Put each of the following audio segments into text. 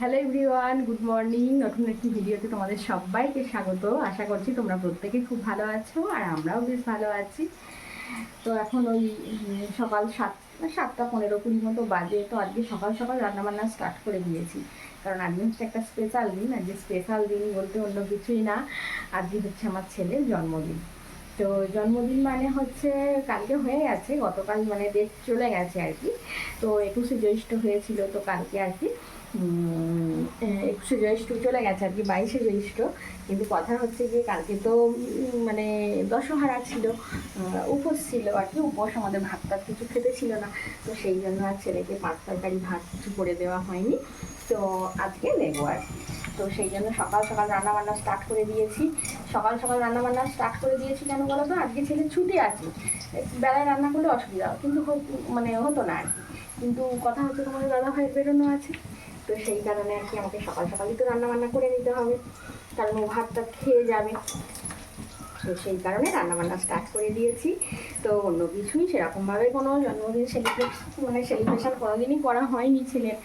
Hello everyone good morning নতুন একটি ভিডিওতে তোমাদের সবাইকে স্বাগত। আশা করছি তোমরা প্রত্যেকে খুব ভালো আছো আর আমরাও বেশ ভালো আছি। তো এখন ওই সকাল সাত সাতটা পনেরো কুড়ি মতো বাজে। তো আজকে সকাল সকাল রান্নাবান্না স্টার্ট করে দিয়েছি। কারণ আজকে হচ্ছে একটা স্পেশাল দিন। আজকে স্পেশাল দিন বলতে অন্য কিছুই না। আজকে হচ্ছে আমার ছেলের জন্মদিন। তো জন্মদিন মানে হচ্ছে কালকে হয়ে গেছে। গতকাল মানে ডেট চলে গেছে আর কি। তো একুশে জ্যৈষ্ঠ হয়েছিল তো কালকে আর কি। একুশে জ্যৈষ্ঠ, চলে গেছে আর কি, বাইশে জ্যৈষ্ঠ। কিন্তু কথা হচ্ছে যে কালকে তো মানে দশহারা ছিল উপোস ছিল আর কি, উপোস আমাদের ভাত টাত কিছু খেতে ছিল না। তো সেই জন্য আর ছেলেকে পাঁচ তরকারি ভাত কিছু করে দেওয়া হয়নি। তো আজকে নেব আর কি। তো সেই জন্য সকাল সকাল রান্না বান্না স্টার্ট করে দিয়েছি। সকাল সকাল রান্না বান্না স্টার্ট করে দিয়েছি কেন বলো তো? আজকে ছেলে ছুটি আছে। বেলায় রান্না করলে অসুবিধা। কিন্তু মানে হতো না আর কি। কিন্তু কথা হচ্ছে তোমাদের দাদা ভাই বেরোনো আছে। তো সেই কারণে আর কি আমাকে সকাল সকালই তো রান্না বান্না করে নিতে হবে। কারণ ও ভাতটা খেয়ে যাবে। তো সেই কারণে রান্না বান্না স্টার্ট করে দিয়েছি। তো অন্য কিছুই সেরকমভাবে কোনো জন্মদিন সেলিব্রেট মানে সেলিব্রেশন কোনোদিনই করা হয়নি ছেলের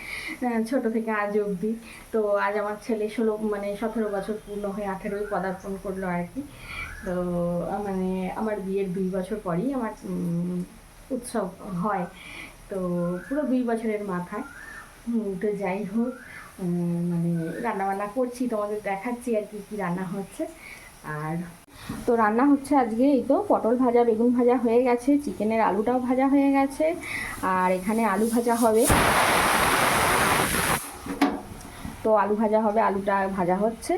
ছোট থেকে আজ অবধি। তো আজ আমার ছেলে ষোলো মানে সতেরো বছর পূর্ণ হয়ে আঠেরোই পদার্পণ করল আর কি। তো মানে আমার বিয়ের দুই বছর পরই আমার উৎসব হয়। তো পুরো দুই বছরের মাথায়। তো যাই হোক মানে রান্নাবান্না করছি, তোমাদের দেখাচ্ছি আর কি কী রান্না হচ্ছে। আর তো রান্না হচ্ছে আজকে এই তো পটল ভাজা, বেগুন ভাজা হয়ে গেছে, চিকেনের আলুটাও ভাজা হয়ে গেছে, আর এখানে আলু ভাজা হবে। তো আলু ভাজা হবে, আলুটা ভাজা হচ্ছে।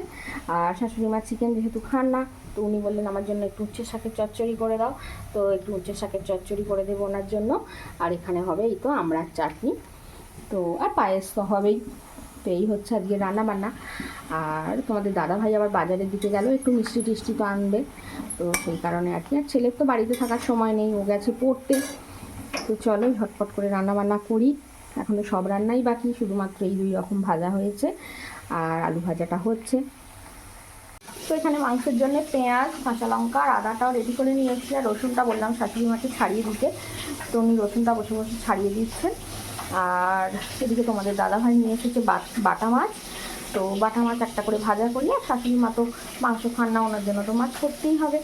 আর শাশুড়ি মা চিকেন যেহেতু খান না, তো উনি বললেন আমার জন্য একটু উচ্ছে শাকের চচ্চড়ি করে দাও। তো একটু উচ্ছে শাকের চচ্চড়ি করে দেবো ওনার জন্য। আর এখানে হবে এই তো আমড়ার চাটনি। তো আর পায়েস তো হবেই। তো এই হচ্ছে আজকে রান্না বান্না আর তোমাদের দাদা ভাই আবার বাজারের দিকে গেল, একটু মিষ্টি টিষ্টি তো আনবে। তো সেই কারণে আর কি, আর ছেলের তো বাড়িতে থাকার সময় নেই, ও গেছে পড়তে। তো চলো ঝটপট করে রান্না বান্না করি। এখনও সব রান্নাই বাকি, শুধুমাত্র এই দুই রকম ভাজা হয়েছে আর আলু ভাজাটা হচ্ছে। তো এখানে মাংসের জন্য পেঁয়াজ, কাঁচা লঙ্কা আর আদাটাও রেডি করে নিয়ে এসেছি আর রসুনটা বললাম শাশুড়ি মাকে ছাড়িয়ে দিতে। তো উনি রসুনটা বসে বসে ছাড়িয়ে দিচ্ছেন। আর এদিকে তোমাদের দাদাভাই নিয়ে এসেছে বাট- মাছ। তো বাটা মাছ একটা করে ভাজা করি, আর শাশুড়ি মা তো মাংস খান না, ওনার জন্য তো মাছ করতেই হবে।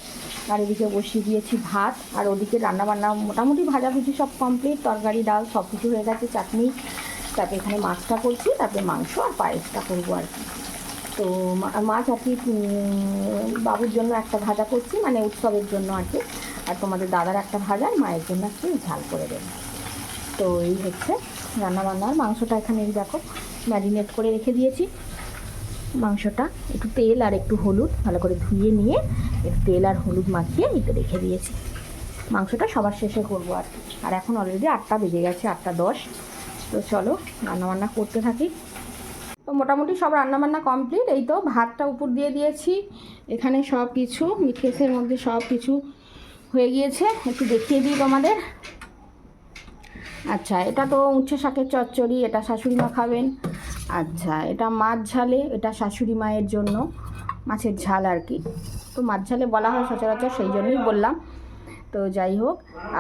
আর এদিকে বসিয়ে দিয়েছি ভাত, আর ওদিকে রান্নাবান্না মোটামুটি ভাজাভুজি সব কমপ্লিট তরকারি, ডাল সব কিছু হয়ে গেছে, চাটনি। তারপরে এখানে মাছটা করছি, তারপরে মাংস আর পায়েসটা করব আর কি। তো মাছ আর কি বাবুর জন্য একটা ভাজা করছি মানে উৎসবের জন্য আর কি। আর তোমাদের দাদার একটা ভাজা, আর মায়ের জন্য একটু ঝাল করে দেবো। তো এই হচ্ছে রান্নাবান্নার মাংসটা এখানে দেখো ম্যারিনেট করে রেখে দিয়েছি। মাংসটা একটু তেল আর একটু হলুদ ভালো করে ধুয়ে নিয়ে একটু তেল আর হলুদ মাখিয়ে নিতে রেখে দিয়েছি। মাংসটা সবার শেষে করব আর আর এখন অলরেডি আটটা বেজে গেছে, আটটা দশ। তো চলো রান্নাবান্না করতে থাকি। তো মোটামুটি সব রান্নাবান্না কমপ্লিট। এই তো ভাতটা উপর দিয়ে দিয়েছি। এখানে সব কিছু মিঠেসের মধ্যে সব কিছু হয়ে গিয়েছে। একটু দেখিয়ে দিই তোমাদের। আচ্ছা এটা তো উচ্ছে শাকের চচ্চড়ি, এটা শাশুড়ি মা খাবেন। আচ্ছা এটা মাছ ঝালে, এটা শাশুড়ি মায়ের জন্য। মাছের ঝাল আর কি। তো মাছ ঝালে বলা হয় সচরাচর, সেই জন্যই বললাম। তো যাই হোক,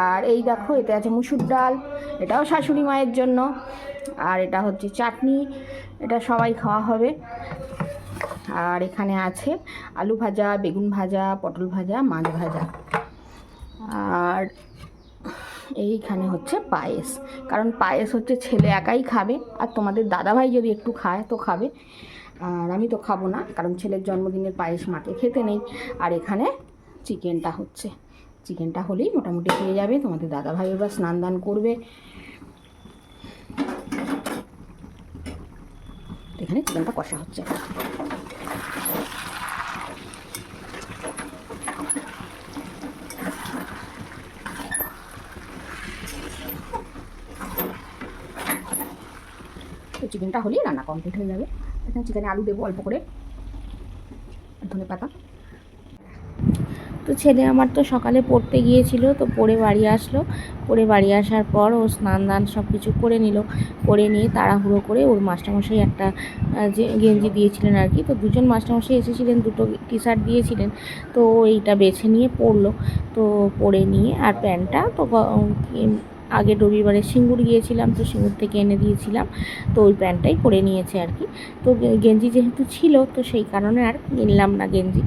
আর এই দেখো, এতে আছে মুসুর ডাল, এটাও শাশুড়ি মায়ের জন্য। আর এটা হচ্ছে চাটনি, এটা সবাই খাওয়া হবে। আর এখানে আছে আলু ভাজা, বেগুন ভাজা, পটল ভাজা, মাছ ভাজা। আর এইখানে হচ্ছে পায়েস। কারণ পায়েস হচ্ছে ছেলে একাই খাবে, আর তোমাদের দাদাভাই যদি একটু খায় তো খাবে। আর আমি তো খাব না, কারণ ছেলের জন্মদিনের পায়েস মাকে খেতে নেই। আর এখানে চিকেনটা হচ্ছে। চিকেনটা হলেই মোটামুটি হয়ে যাবে, তোমাদের দাদাভাই এবার স্নান দান করবে। এখানে চিকেনটা কষা হচ্ছে। চিকেনটা হলেই রান্না কমপ্লিট হয়ে যাবে। এখানে চিকেনে আলু দেবো অল্প করে। ধনে পাতা। তো ছেলে আমার তো সকালে পড়তে গিয়েছিল, তো পড়ে বাড়ি আসলো। পড়ে বাড়ি আসার পর ও স্নান দান সব কিছু করে নিল। করে নিয়ে তাড়াহুড়ো করে ওর মাস্টারমশাই একটা যে গেঞ্জি দিয়েছিলেন আর কি, তো দুজন মাস্টারমশাই এসেছিলেন, দুটো টি শার্ট দিয়েছিলেন। তো এইটা বেছে নিয়ে পরলো তো পরে নিয়ে আর প্যান্টটা তো আগের রবিবারে সিঙ্গুর গিয়েছিলাম, তো সিঙ্গুর থেকে এনে দিয়েছিলাম, তো ওই প্যান্টটাই পরে নিয়েছে আর কি। তো গেঞ্জি যেহেতু ছিল, তো সেই কারণে আর কিনলাম না গেঞ্জি।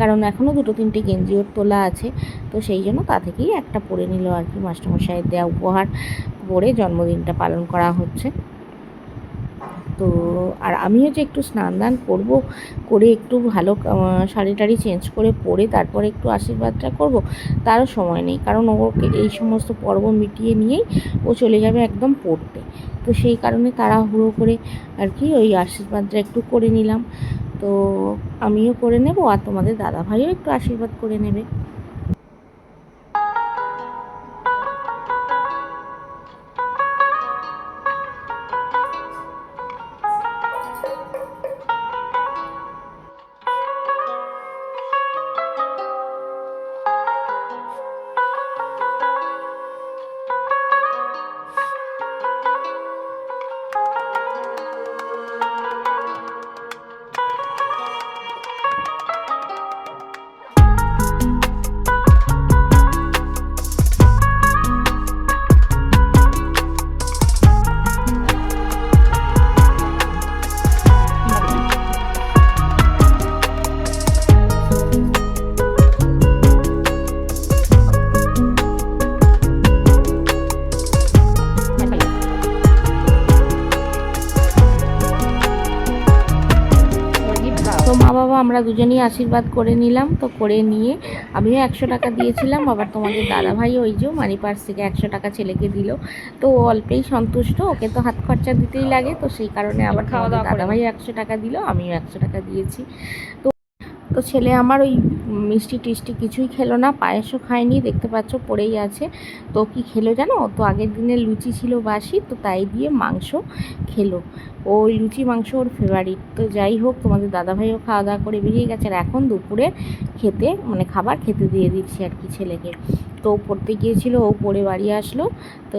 কারণ এখনও দুটো তিনটে গেঞ্জি ওর তোলা আছে, তো সেই জন্য তা থেকেই একটা পরে নিল আর কি মাস্টারমশাইয়ের দেওয়া উপহার, পরে জন্মদিনটা পালন করা হচ্ছে। তো আর আমিও যে একটু স্নান দান করব, করে একটু ভালো শাড়ি টাড়ি চেঞ্জ করে পরে তারপরে একটু আশীর্বাদটা করব, তারও সময় নেই। কারণ ওকে এই সমস্ত পর্ব মিটিয়ে নিয়েই ও চলে যাবে একদম পড়তে। তো সেই কারণে তাড়াহুড়ো করে আর কি ওই আশীর্বাদটা একটু করে নিলাম। তো আমিও করে নেব আর তোমাদের দাদা ভাইও একটু আশীর্বাদ করে নেবে। আমরা দুজনেই আশীর্বাদ করে নিলাম তো করে নিয়ে আমিও একশো টাকা দিয়েছিলাম আবার তোমাদের দাদা ভাই ওই যে মানি পার্স থেকে একশো টাকা ছেলেকে দিল। তো ও অল্পেই সন্তুষ্ট ওকে তো হাত খরচা দিতেই লাগে তো সেই কারণে আবার খাওয়া দাওয়া করে দাদা ভাই একশো টাকা দিল আমিও একশো টাকা দিয়েছি। তো তো ছেলে আমার ওই মিষ্টি টিষ্টি কিছুই খেলো না পায়েসও খায়নি দেখতে পাচ্ছ পড়েই আছে। তো কি খেলো জানো? তো আগের দিনে লুচি ছিল বাসি তো তাই দিয়ে মাংস খেলো। ওই লুচি মাংস ওর ফেভারিট তো যাই হোক, তোমাদের দাদাভাইও খাওয়া দাওয়া করে বেরিয়ে গেছে আর এখন দুপুরে খেতে মানে খাবার খেতে দিয়ে দিচ্ছি আর কি ছেলেকে। তো পড়তে গিয়েছিল, ও পড়ে বাড়ি আসলো, তো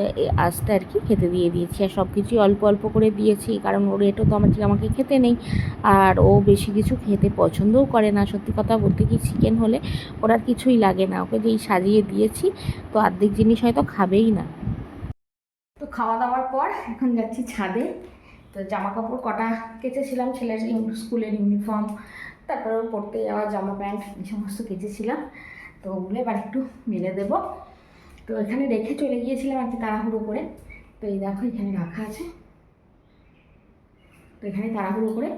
আসতে আর কি খেতে দিয়ে দিয়েছি। আর সব কিছুই অল্প অল্প করে দিয়েছি, কারণ ওর এটো তো আমার ঠিক আমাকে খেতে নেই। আর ও বেশি কিছু খেতে পছন্দও করে না। সত্যি কথা বলতে কি চিকেন হলে ওর আর কিছুই লাগে না। ওকে যেই সাজিয়ে দিয়েছি, তো অর্ধেক জিনিস হয়তো খাবেই না। তো খাওয়া দাওয়ার পর এখন যাচ্ছি ছাদে। তো জামা কাপড় কটা কেচেছিলাম ছেলের স্কুলের ইউনিফর্ম তারপরে পরতে যাওয়া, জামা প্যান্ট এই সমস্ত কেচেছিলাম। তো ওগুলো এবার একটু মেলে দেব। তো এখানে রেখে চলে গিয়েছিলাম আর কি তাড়াহুড়ো করে। তো এই দেখো এখানে রাখা আছে। তো এখানে তাড়াহুড়ো করে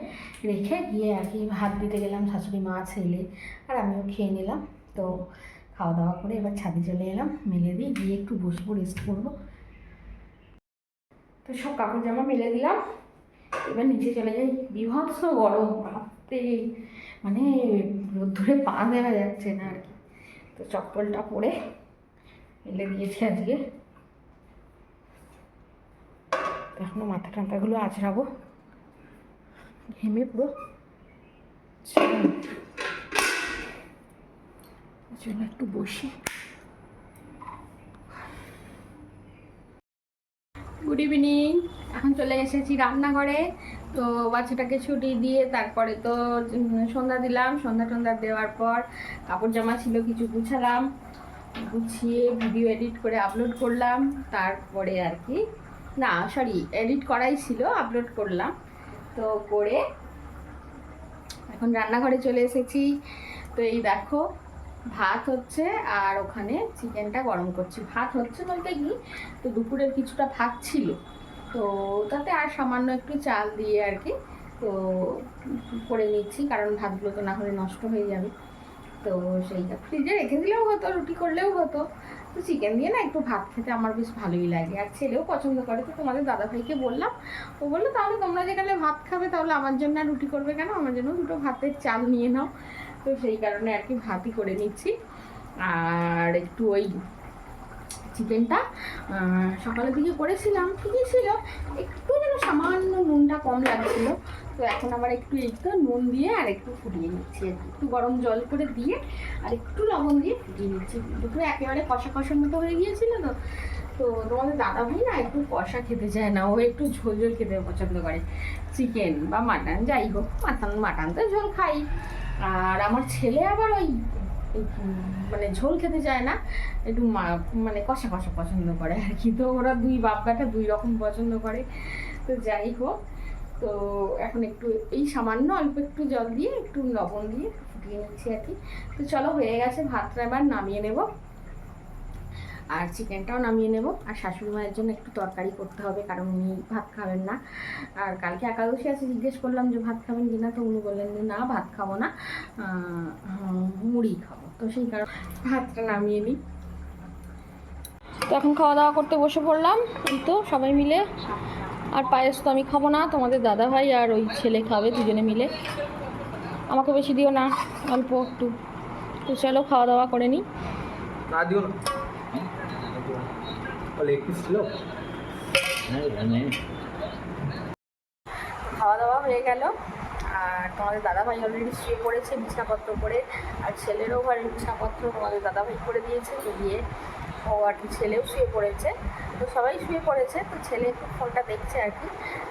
রেখে গিয়ে আর কি ভাত দিতে গেলাম, শাশুড়ি মা ছেলে আর আমিও খেয়ে নিলাম। তো খাওয়া দাওয়া করে এবার ছাদে চলে এলাম। মেলে দিয়ে গিয়ে একটু বসবো রেস্ট করব। তো সব কাপড় জামা মেলে দিলাম। এবার নিচে চলে যাই। বিভৎস গরম ভাবতে মানে রোদ্দুরে পা দেওয়া যাচ্ছে না আর কি। তো চপ্পলটা পরে মেলে দিয়েছি আজকে। এখনও মাথা টান্তাগুলো আছড়াবো। ঘেমে পুরো চলো একটু বসি। গুড ইভিনিং চলে এসেছি রান্নাঘরে। তো বাচ্চাটাকে ছুটি দিয়ে তারপরে তো সন্ধ্যা দিলাম। সন্ধ্যা টন্ধ্যা দেওয়ার পর কাপড় জামা ছিল, কিছু গুছালাম। গুছিয়ে ভিডিও এডিট করে আপলোড করলাম। তারপরে আর কি, না সরি এডিট করাই ছিল আপলোড করলাম। তো করে এখন রান্নাঘরে চলে এসেছি। তো এই দেখো, ভাত হচ্ছে আর ওখানে চিকেনটা গরম করছি। ভাত হচ্ছে বলতে কি, তো দুপুরের কিছুটা ভাত ছিল। তো তাতে আর সামান্য একটু চাল দিয়ে আর কি, তো করে নিচ্ছি, কারণ ভাতগুলো তো না হলে নষ্ট হয়ে যাবে। তো সেইটা ফ্রিজে রেখে দিলেও হতো, রুটি করলেও হতো। তো চিকেন দিয়ে না একটু ভাত খেতে আমার বেশ ভালোই লাগে। আর ছেলেও পছন্দ করে, তো তোমাদের দাদাভাইকে বললাম, ও বলল, তাহলে তোমরা যেখানে ভাত খাবে, তাহলে আমার জন্য আর রুটি করবে কেন? আমার জন্য দুটো ভাতের চাল নিয়ে নাও। তো সেই কারণে আর কি ভাতই করে নিচ্ছি। আর একটু ওই চিকেনটা সকালের দিকে করেছিলাম, ঠিকই ছিল। একটু যেন সামান্য নুনটা কম লাগছিল। তো এখন আবার একটু একটু নুন দিয়ে আর একটু ফুটিয়ে নিচ্ছি একটু গরম জল করে দিয়ে আর একটু লবণ দিয়ে ফুটিয়ে নিচ্ছি। দুপুরে একেবারে কষা কষার মতো হয়ে গিয়েছিল তো। তো তোমাদের দাদা ভাই না একটু কষা খেতে চায় না। ও একটু ঝোল ঝোল খেতে পছন্দ করে। চিকেন বা মাটন, যাই হোক, মাটন মাটন তো ঝোল খাই। আর আমার ছেলে আবার ওই মানে ঝোল খেতে চায় না, একটু মানে কষা কষা পছন্দ করে আর কি। তো ওরা দুই বাপ বেটা দুই রকম পছন্দ করে। তো যাই হোক, তো এখন একটু এই সামান্য অল্প একটু জল দিয়ে, একটু লবণ দিয়ে ফুটিয়ে নিচ্ছি আর কি। তো চলো হয়ে গেছে, ভাতটা এবার নামিয়ে নেব। আর চিকেনটাও নামিয়ে নেব। আর শাশুড়ি মায়ের জন্য একটু তরকারি করতে হবে, কারণ উনি ভাত খাবেন না। আর কালকে একাদশী আছে, জিজ্ঞেস করলাম যে ভাত খাবেন কিনা তো উনি বললেন যে, না, ভাত খাব না মুড়ি খাব। তো সেই কারণে ভাতটা নামিয়ে নিই। তো এখন খাওয়া দাওয়া করতে বসে পড়লাম, এই তো সবাই মিলে। আর পায়েস তো আমি খাব না, তোমাদের দাদা ভাই আর ওই ছেলে খাবে, দুজনে মিলে। আমাকে বেশি দিও না, অল্প একটু। তো চলো, খাওয়া দাওয়া করে নিই। দিও একটু ছিল। খাওয়া দাওয়া হয়ে গেল। আর তোমাদের দাদাভাই অলরেডি শুয়ে পড়েছে বিছাপত্র করে আর ছেলেরও ঘরে বিছাপত্র তোমাদের দাদাভাই করে দিয়েছে তো দিয়ে ও আর কি ছেলেও শুয়ে পড়েছে। তো সবাই শুয়ে পড়েছে তো ছেলে একটু ফোনটা দেখছে আর কি।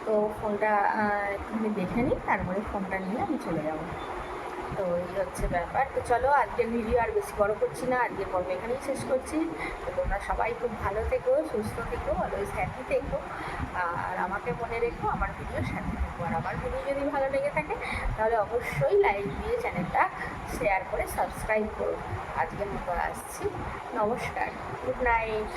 তো ফোনটা একটুখানি দেখে নিই তারপরে ফোনটা নিয়ে আমি চলে যাব। তো এই হচ্ছে ব্যাপার। তো চলো আজকের ভিডিও আর বেশি বড় করছি না আজকের পর্ব এখানেই শেষ করছি। তো তোমরা সবাই খুব ভালো থেকো, সুস্থ থেকো অলওয়েজ হ্যাপি থেকো। আর আমাকে মনে রেখো, আমার ভিডিও সাথে থেকো। আর আমার ভিডিও যদি ভালো লেগে থাকে, তাহলে অবশ্যই লাইক দিয়ে চ্যানেলটা শেয়ার করে সাবস্ক্রাইব করো। আজকের মতো আসছি। নমস্কার। Good night